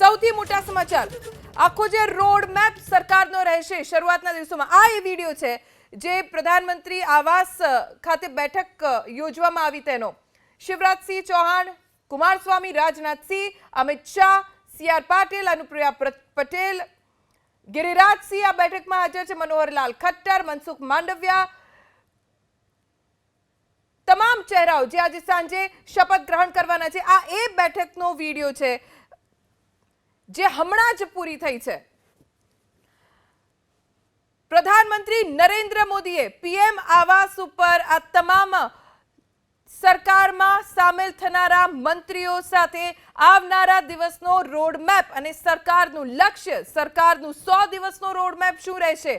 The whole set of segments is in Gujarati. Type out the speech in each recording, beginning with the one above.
સૌથી મોટા સમાચાર. આખો જે રોડ મેપ સરકારનો રહેશે શરૂઆતના દિવસોમાં, આ એ વીડિયો છે જે પ્રધાનમંત્રી આવાસ ખાતે બેઠક યોજવામાં આવી તેનો. શિવરાજસિંહ ચૌહાણ કુમારસ્વામી રાજનાથસિંહ અમિત શાહ, સી આર પાટીલ, અનુપ્રિયા પ્ર- પટેલ ગિરિરાજસિંહ આ બેઠકમાં હાજર છે, મનોહરલાલ ખટ્ટર, મનસુખ માંડવિયા. તમામ ચહેરાઓ જે આજે સાંજે શપથ ગ્રહણ કરવાના છે, આ એ બેઠકનો વીડિયો છે જે હમણાં જ પૂરી થઈ છે. પ્રધાનમંત્રી નરેન્દ્ર મોદીએ પીએમ આવાસ ઉપર આ તમામ સરકારમાં સામેલ થનારા મંત્રીઓ સાથે આવનારા દિવસનો રોડમેપ અને સરકારનું લક્ષ્ય, સરકારનું સો દિવસનો રોડમેપ શું રહેશે,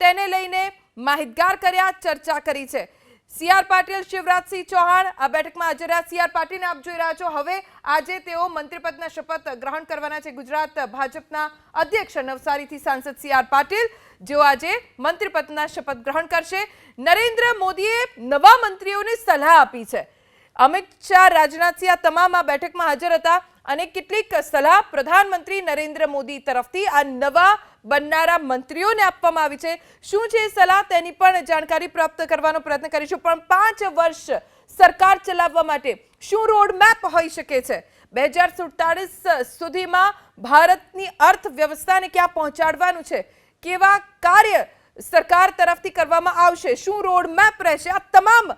તેને લઈને માહિતગાર કર્યા, ચર્ચા કરી છે. સી આર પાટીલ, શિવરાજસિંહ ચૌહાણ, આ બેઠકમાં હાજર રહ્યા. સીઆર પાટીલને આપ જોઈ રહ્યા છો. હવે આજે તેઓ મંત્રીપદના શપથ ગ્રહણ કરવાના છે. ગુજરાત ભાજપના અધ્યક્ષ નવસારીથી સાંસદ સીઆર પાટીલ, જેઓ આજે મંત્રીપદના શપથ ગ્રહણ કરશે. નરેન્દ્ર મોદીએ નવા મંત્રીઓને સલાહ આપી છે. અમિત શાહ રાજનાથસિંહ આ તમામ આ બેઠકમાં હાજર હતા અને કેટલીક સલાહ પ્રધાનમંત્રી નરેન્દ્ર મોદી તરફથી આ નવા બનનારા મંત્રીઓને આપવામાં આવી છે. શું છે સલાહ? તેની પણ જાણકારી પ્રાપ્ત કરવાનો પ્રયત્ન કરીશું. પણ પાંચ વર્ષ સરકાર ચલાવવા માટે શું રોડ મેપ હોઈ શકે છે? બે હજાર સુડતાળીસ સુધીમાં ભારતની અર્થવ્યવસ્થાને ક્યાં પહોંચાડવાનું છે? કેવા કાર્ય સરકાર તરફથી કરવામાં આવશે? શું રોડ મેપ રહેશે? આ તમામ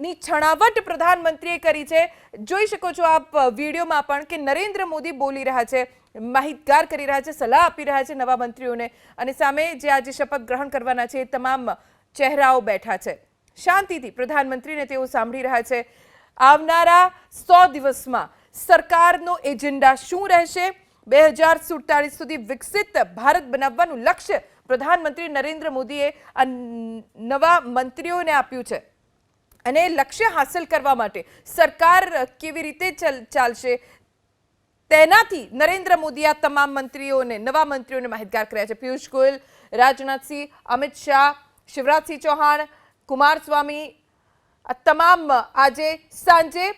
મુદ્દાઓની છણાવટ પ્રધાનમંત્રીએ કરી છે. જોઈ શકો છો આપ વિડીયોમાં પણ કે નરેન્દ્ર મોદી બોલી રહ્યા છે, માહિતગાર કરી રહ્યા છે, સલાહ આપી રહ્યા છે નવા મંત્રીઓને અને સામે જે આજે શપથ ગ્રહણ કરવાના છે એ તમામ ચહેરાઓ બેઠા છે. શાંતિથી પ્રધાનમંત્રીને તેઓ સાંભળી રહ્યા છે. આવનારા સો દિવસમાં સરકારનો એજન્ડા શું રહેશે? બે હજાર સુડતાલીસ સુધી વિકસિત ભારત બનાવવાનું લક્ષ્ય પ્રધાનમંત્રી નરેન્દ્ર મોદીએ નવા મંત્રીઓને આપ્યું છે. અને લક્ષ્ય હાંસલ કરવા માટે સરકાર કેવી રીતે ચલ- ચાલશે? તેનાથી નરેન્દ્ર મોદી આ તમામ મંત્રીઓને, નવા મંત્રીઓને માહિતગાર કર્યા છે. પિયુષ ગોયલ રાજનાથસિંહ અમિત શાહ શિવરાજસિંહ ચૌહાણ કુમારસ્વામી તમામ આજે સાંજે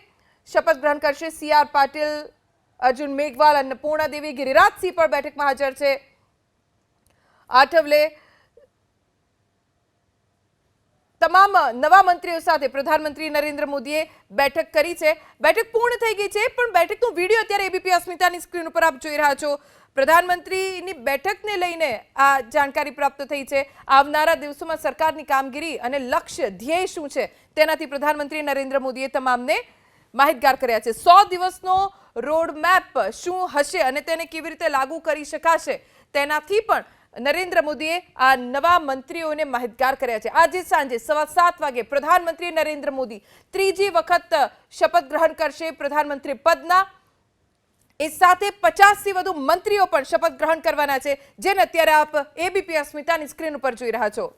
શપથ ગ્રહણ કરશે. સી આર પાટીલ, અર્જુન મેઘવાલ, અન્નપૂર્ણા દેવી ગિરિરાજસિંહ પણ બેઠકમાં હાજર છે. આઠવલે તમામ નવા મંત્રીઓ સાથે પ્રધાનમંત્રી નરેન્દ્ર મોદીએ બેઠક કરી છે. બેઠક પૂર્ણ થઈ ગઈ છે, પણ બેઠકનો વીડિયો અત્યારે એબીપી અસ્મિતાની સ્ક્રીન ઉપર આપ જોઈ રહ્યા છો. પ્રધાનમંત્રીની બેઠકને લઈને આ જાણકારી પ્રાપ્ત થઈ છે. આવનારા દિવસોમાં સરકારની કામગીરી અને લક્ષ્ય, ધ્યેય શું છે, તેનાથી પ્રધાનમંત્રી નરેન્દ્ર મોદીએ તમામને માહિતગાર કર્યા છે. સો દિવસનો રોડ મેપ શું હશે અને તેને કેવી રીતે લાગુ કરી શકાશે, તેનાથી પણ નરેન્દ્ર મોદીએ આ નવા મંત્રીઓને માહિતગાર કર્યા છે. આજે સાંજે સવા સાત વાગે પ્રધાનમંત્રી નરેન્દ્ર મોદી ત્રીજી વખત શપથ ગ્રહણ કરશે. પ્રધાનમંત્રી પદના એ સાથે પચાસથી વધુ મંત્રીઓ પણ શપથ ગ્રહણ કરવાના છે. જેને અત્યારે આપ એબીપી અસ્મિતાની સ્ક્રીન ઉપર જોઈ રહ્યા છો.